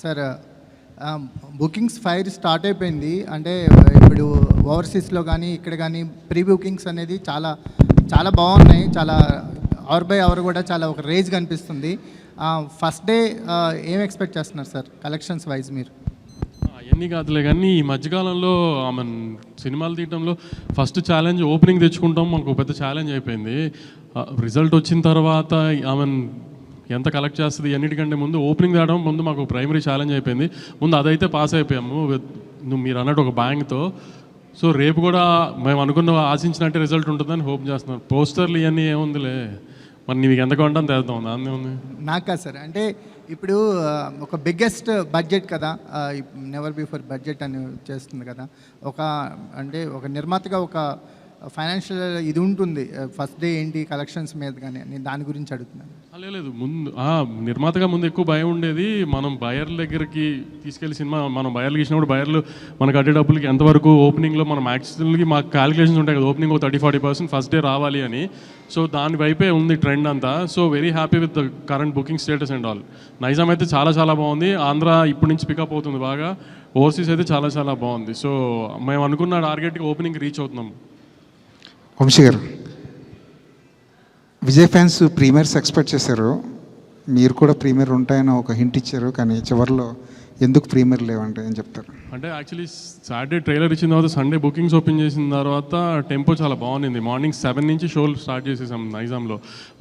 Sir bookings fire start అయిపోయింది. అంటే ఇప్పుడు ఓవర్సీస్లో కానీ ఇక్కడ కానీ ప్రీ బుకింగ్స్ అనేది చాలా చాలా బాగున్నాయి. చాలా అవర్ బై అవర్ కూడా చాలా ఒక రేజ్ కనిపిస్తుంది. ఫస్ట్ డే ఏం ఎక్స్పెక్ట్ చేస్తున్నారు సార్ కలెక్షన్స్ వైజ్ మీరు? అవన్నీ కాదులే కానీ ఈ మధ్యకాలంలో ఆమె సినిమాలు తీయటంలో ఫస్ట్ ఛాలెంజ్ ఓపెనింగ్ తెచ్చుకుంటాం మాకు పెద్ద ఛాలెంజ్ అయిపోయింది. రిజల్ట్ వచ్చిన తర్వాత ఆమె ఎంత కలెక్ట్ చేస్తుంది అన్నిటికంటే ముందు ఓపెనింగ్ రావడం ముందు మాకు ప్రైమరీ ఛాలెంజ్ అయిపోయింది. ముందు అదైతే పాస్ అయిపోయాము. నువ్వు మీరు అన్నట్టు ఒక బ్యాంక్తో సో రేపు కూడా మేము అనుకున్న ఆశించినట్టే రిజల్ట్ ఉంటుందని హోప్ చేస్తున్నాం. పోస్టర్లు ఇవన్నీ ఏముందిలే. మరి నీకు ఎంత కొంటాం తెద్దాం. దాన్ని ఉంది నాకు కాదు సార్. అంటే ఇప్పుడు ఒక బిగ్గెస్ట్ బడ్జెట్ కదా నెవర్ బిఫోర్ బడ్జెట్ అని చేస్తుంది కదా. ఒక అంటే ఒక నిర్మాతగా ఒక ఫైనాన్షియల్ ఇది ఉంటుంది. Uh, ఫస్ట్ డే ఏంటి కలెక్షన్స్ మీద కానీ నేను దాని గురించి అడుగుతున్నాను. లేదు. ముందు నిర్మాతగా ముందు ఎక్కువ భయం ఉండేది. మనం బయర్ల దగ్గరికి తీసుకెళ్ళి సినిమా మనం బయర్లు ఇచ్చినప్పుడు బయర్లు మనకు కట్టే డబ్బులకి ఎంతవరకు ఓపెనింగ్లో మనం యాక్చువల్గా మాకు క్యాలిక్యులేషన్స్ ఉంటాయి కదా opening thirty forty percent first day రావాలి అని. సో దాని వైపే ఉంది ట్రెండ్ అంతా. So very happy with the current booking status and all Nizam అయితే చాలా చాలా బాగుంది. ఆంధ్ర ఇప్పటి నుంచి పికప్ అవుతుంది బాగా. ఓవర్సీస్ అయితే చాలా చాలా బాగుంది. సో మేము అనుకున్న టార్గెట్కి ఓపెనింగ్ రీచ్ అవుతున్నాం. వంశీ గారు విజయ్ ఫ్యాన్స్ ప్రీమియర్స్ ఎక్స్పెక్ట్ చేశారు. మీరు కూడా ప్రీమియర్ ఉంటాయని ఒక హింట్ ఇచ్చారు కానీ చివరిలో ఎందుకు ప్రీమియర్ లేవంటే ఏం చెప్తారు. అంటే యాక్చువల్లీ సాటర్డే ట్రైలర్ ఇచ్చిన తర్వాత సండే బుకింగ్స్ ఓపెన్ చేసిన తర్వాత టెంపో చాలా బాగుంది మార్నింగ్ సెవెన్ నుంచి షోలు స్టార్ట్ చేసేసాం నైజాంలో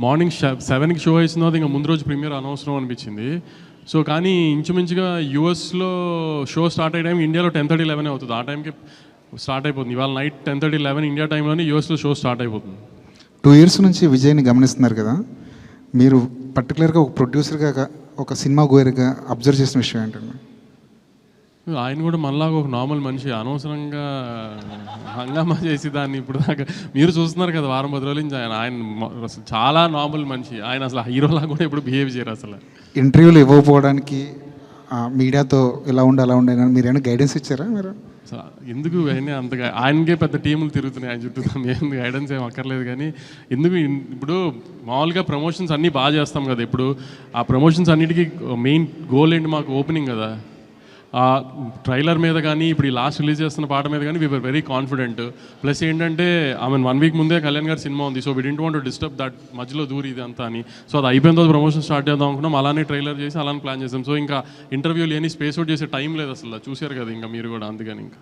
మార్నింగ్ సెవెన్కి షో వేసిన తర్వాత ఇంకా ముందు రోజు ప్రీమియర్ అనవసరం అనిపించింది. సో కానీ ఇంచుమించుగా యూఎస్లో షో స్టార్ట్ అయ్యే టైం ఇండియాలో టెన్ థర్టీ లెవెన్ అవుతుంది. ఆ టైంకి స్టార్ట్ అయిపోతుంది. ఇవాళ night ten thirty eleven India టైంలోనే యూఎస్లో షో స్టార్ట్ అయిపోతుంది. టూ ఇయర్స్ నుంచి విజయ్ని గమనిస్తున్నారు కదా మీరు పర్టికులర్గా ఒక ప్రొడ్యూసర్గా ఒక సినిమా గోయర్గా అబ్జర్వ్ చేసిన విషయం ఏంటండి? ఆయన కూడా మనలాగా ఒక నార్మల్ మనిషి. అనవసరంగా హంగామా చేసి దాన్ని ఇప్పుడు దాకా మీరు చూస్తున్నారు కదా వారం పది రోజుల నుంచి ఆయన ఆయన అసలు చాలా నార్మల్ మనిషి. ఆయన అసలు హీరోలా కూడా ఇప్పుడు బిహేవ్ చేయరు అసలు. ఇంటర్వ్యూలు ఇవ్వకపోవడానికి మీడియాతో ఇలా ఉండి అలా ఉండే మీరు ఏమైనా గైడెన్స్ ఇచ్చారా మీరు? అసలు ఎందుకు అయినా అంతగా ఆయనకే పెద్ద టీములు తిరుగుతున్నాయి. ఆయన చుట్టూ మేము గైడెన్స్ ఏం అక్కర్లేదు కానీ ఎందుకు ఇప్పుడు మామూలుగా ప్రమోషన్స్ అన్నీ బాగా చేస్తాం కదా. ఇప్పుడు ఆ ప్రమోషన్స్ అన్నిటికీ మెయిన్ గోల్ ఏంటి మాకు ఓపెనింగ్ కదా? ఆ ట్రైలర్ మీద కానీ ఇప్పుడు ఈ లాస్ట్ రిలీజ్ చేస్తున్న పాట మీద కానీ వీఆర్ వెరీ కాన్ఫిడెంట్ ప్లస్ ఏంటంటే ఆమె వన్ వీక్ ముందే కళ్యాణ్ గారి సినిమా ఉంది. So we didn't want disturb that మధ్యలో దూరి ఇది అంతా అని. సో అది అయిపోయిన తర్వాత ప్రమోషన్ స్టార్ట్ చేద్దాం అనుకున్నాం. అలానే ట్రైలర్ చేసి అలానే ప్లాన్ చేసాం. సో ఇంకా ఇంటర్వ్యూలు ఏని స్పేస్ అవుట్ చేసే టైం లేదు అసలు. చూసారు కదా ఇంకా మీరు కూడా అందుకని ఇంకా.